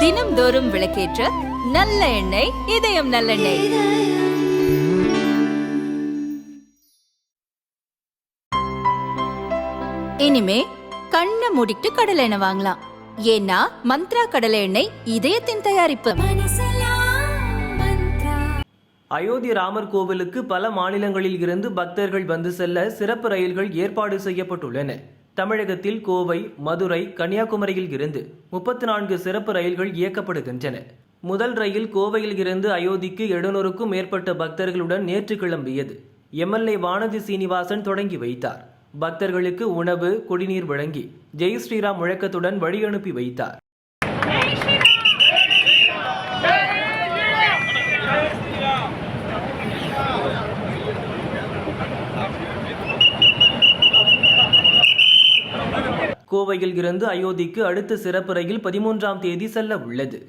தினம்தோறும் விளக்கேற்ற நல்ல எண்ணெய் இதயம் நல்லெண்ணெய். இனிமே கண்ணை மூடிட்டு கடலை எண்ணெய் வாங்கலாம். ஏன்னா மந்த்ரா கடலை எண்ணெய் இதயத்தின் தயாரிப்பு. அயோத்தி ராமர் கோவிலுக்கு பல மாநிலங்களில் இருந்து பக்தர்கள் வந்து செல்ல சிறப்பு ரயில்கள் ஏற்பாடு செய்யப்பட்டுள்ளன. தமிழகத்தில் கோவை மதுரை கன்னியாகுமரியில் இருந்து முப்பத்தி நான்கு சிறப்பு ரயில்கள் இயக்கப்படுகின்றன. முதல் ரயில் கோவையில் இருந்து அயோத்திக்கு எழுநூறுக்கும் மேற்பட்ட பக்தர்களுடன் நேற்று கிளம்பியது. எம்எல்ஏ வானதி சீனிவாசன் தொடங்கி வைத்தார். பக்தர்களுக்கு உணவு குடிநீர் வழங்கி ஜெய் ஸ்ரீராம் முழக்கத்துடன் வழியனுப்பி வைத்தார். கோவையில் இருந்து அயோத்திக்கு அடுத்த சிறப்பு ரயில் பதிமூன்றாம் தேதி செல்ல உள்ளது